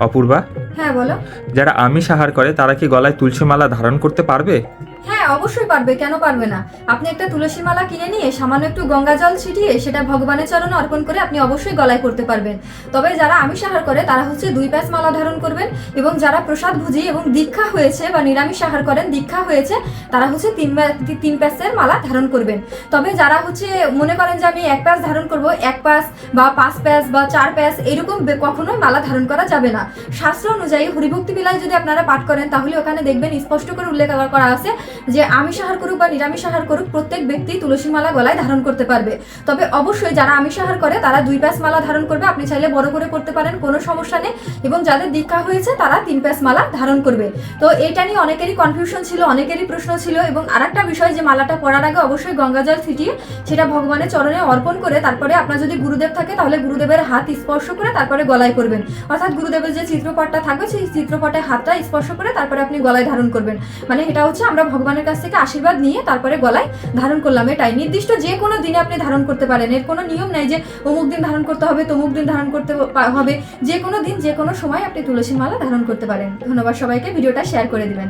অপূর্বা? হ্যাঁ বলো। যারা আমিষ সাহার করে তারা কি গলায় তুলসী মালা ধারণ করতে পারবে? হ্যাঁ অবশ্যই পারবে, কেন পারবে না? আপনি একটা তুলসী মালা কিনে নিয়ে সামান্য একটু গঙ্গা জল ছিটিয়ে সেটা ভগবানের চরণে অর্পণ করে আপনি অবশ্যই গলায় করতে পারবেন। তবে যারা আমিষ আহার করে, তারা হচ্ছে দুই প্যাচ মালা ধারণ করবেন এবং যারা প্রসাদ ভুজি এবং দীক্ষা হয়েছে বা নিরামিষ আহার করেন, দীক্ষা হয়েছে, তারা হচ্ছে তিন তিন প্যাচের মালা ধারণ করবেন। তবে যারা হচ্ছে মনে করেন যে আমি এক প্যাচ ধারণ করব, এক প্যাচ বা পাঁচ প্যাচ বা চার প্যাচ, এরকম কখনোই মালা ধারণ করা যাবে না। শাস্ত্র অনুযায়ী হরিভক্তি বিলায় যদি আপনারা পাঠ করেন, তাহলে ওখানে দেখবেন স্পষ্ট করে উল্লেখ করা আছে যে আমিষ আহার করুক বা নিরামিষ আহার করুক, প্রত্যেক ব্যক্তি তুলসী মালা গলায় ধারণ করতে পারবে। তবে অবশ্যই যারা আমিষ আহার করে, তারা দুই প্যাস মালা ধারণ করবে। আপনি চাইলে বড় করে করতে পারেন, কোনো সমস্যা নেই। এবং যাদের দীক্ষা হয়েছে, তারা তিন প্যাস মালা ধারণ করবে। তো এটা নিয়ে অনেকেরই কনফিউশন ছিল, অনেকেরই প্রশ্ন ছিল এবং আরেকটা বিষয়, যে মালাটা পরার আগে অবশ্যই গঙ্গা গঙ্গাজল ছিটিয়ে সেটা ভগবানের চরণে অর্পণ করে, তারপরে আপনার যদি গুরুদেব থাকে, তাহলে গুরুদেবের হাত স্পর্শ করে তারপরে গলায় করবেন অর্থাৎ গুরুদেবের যে চিত্রপটটা থাকবে, সেই চিত্রপটে হাতটা স্পর্শ করে তারপরে আপনি গলায় ধারণ করবেন। মানে এটা হচ্ছে আমরা ভগবানের কাছ থেকে আশীর্বাদ নিয়ে তারপরে গলায় ধারণ করলাম। এটাই। নির্দিষ্ট যে কোনো দিনে আপনি ধারণ করতে পারেন। এর কোনো নিয়ম নাই যে অমুক দিন ধারণ করতে হবে, তমুক দিন ধারণ করতে হবে। যে কোনো দিন, যে কোনো সময় আপনি তুলসী মালা ধারণ করতে পারেন। ধন্যবাদ সবাইকে। ভিডিওটা শেয়ার করে দিবেন।